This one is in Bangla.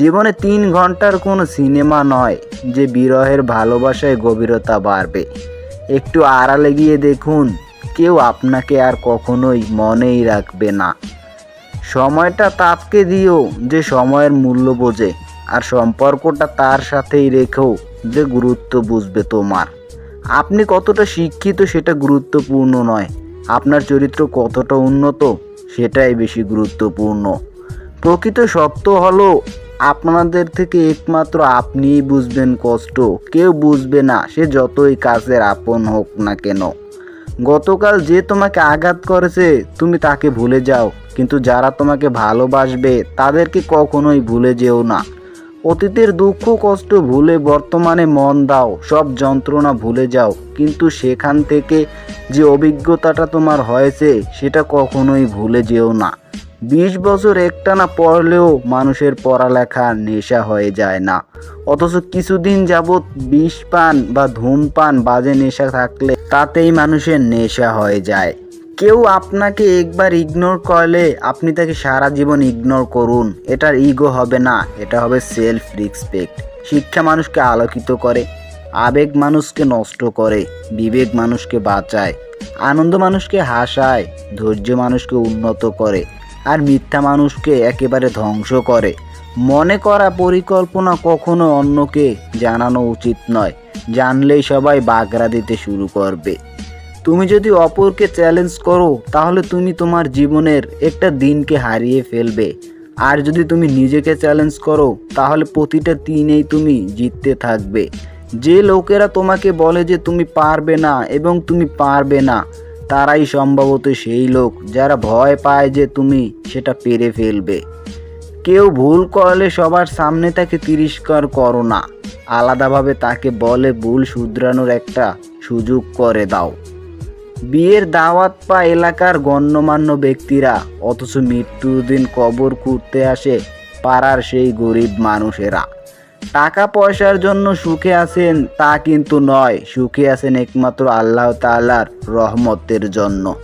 জীবনে তিন ঘণ্টার কোনো সিনেমা নয় যে বিরহের ভালোবাসায় গভীরতা বাড়বে। একটু আড়ালে গিয়ে দেখুন, কেউ আপনাকে আর কখনোই মনেই রাখবে না। সময়টা তাপকে দিও যে সময়ের মূল্য বোঝে, আর সম্পর্কটা তার সাথেই রেখেও যে গুরুত্ব বুঝবে তোমার। আপনি কতটা শিক্ষিত সেটা গুরুত্বপূর্ণ নয়, আপনার চরিত্র কতটা উন্নত সেটাই বেশি গুরুত্বপূর্ণ। প্রকৃত সত্য হলো আপনাদের থেকে একমাত্র আপনিই বুঝবেন কষ্ট। কেউ বুঝবে না, সে যতই কাজের আপন হোক না কেন। গতকাল যে তোমাকে আঘাত করেছে, তুমি তাকে ভুলে যাও। কিন্তু যারা তোমাকে ভালোবাসবে, তাদেরকে কখনোই ভুলে যেও না। অতীতের দুঃখ, কষ্ট ভুলে বর্তমানে মন দাও, সব যন্ত্রণা ভুলে যাও। কিন্তু সেখান থেকে যে অভিজ্ঞতাটা তোমার হয়েছে, সেটা কখনোই ভুলে যেও না। বিশ বছর একটানা পড়লেও মানুষের পড়ালেখা নেশা হয়ে যায় না। অথচ কিছুদিন যাবৎ বিষ পান বা ধূমপান বাজে নেশা থাকলে তাতেই মানুষের নেশা হয়ে যায়। কেউ আপনাকে একবার ইগনোর করলে আপনি তাকে সারা জীবন ইগনোর করুন। এটার ইগো হবে না, এটা হবে সেলফ রেসপেক্ট শিক্ষা মানুষকে আলোকিত করে, আবেগ মানুষকে নষ্ট করে, বিবেক মানুষকে বাঁচায়, আনন্দ মানুষকে হাসায়, ধৈর্য মানুষকে উন্নত করে। আর মিথ্যা মানুষকে একেবারে ধ্বংস করে। মনে করা পরিকল্পনা কখনো অন্যকে জানানো উচিত নয়, জানলেই সবাই বাগড়া দিতে শুরু করবে। তুমি যদি অপরকে চ্যালেঞ্জ করো, তাহলে তুমি তোমার জীবনের একটা দিনকে হারিয়ে ফেলবে। আর যদি তুমি নিজেকে চ্যালেঞ্জ করো, তাহলে প্রতিটা দিনেই তুমি জিততে থাকবে। যে লোকেরা তোমাকে বলে যে তুমি পারবে না এবং তুমি পারবে না তারাই সম্ভবত সেই লোক যারা ভয় পায় যে তুমি সেটা পেরে ফেলবে। কেউ ভুল করলে সবার সামনে তাকে তিরস্কার করো না। আলাদাভাবে তাকে বলে ভুল শুধরানোর একটা সুযোগ করে দাও। বিয়ের দাওয়াত পা এলাকার গণ্যমান্য ব্যক্তিরা, অথচ মৃত্যুর দিন কবর খুঁড়তে আসে পাড়ার সেই গরিব মানুষেরা। টাকা পয়সার জন্য সুখে আছেন তা কিন্তু নয়। সুখে আছেন একমাত্র আল্লাহ তালার রহমতের জন্য।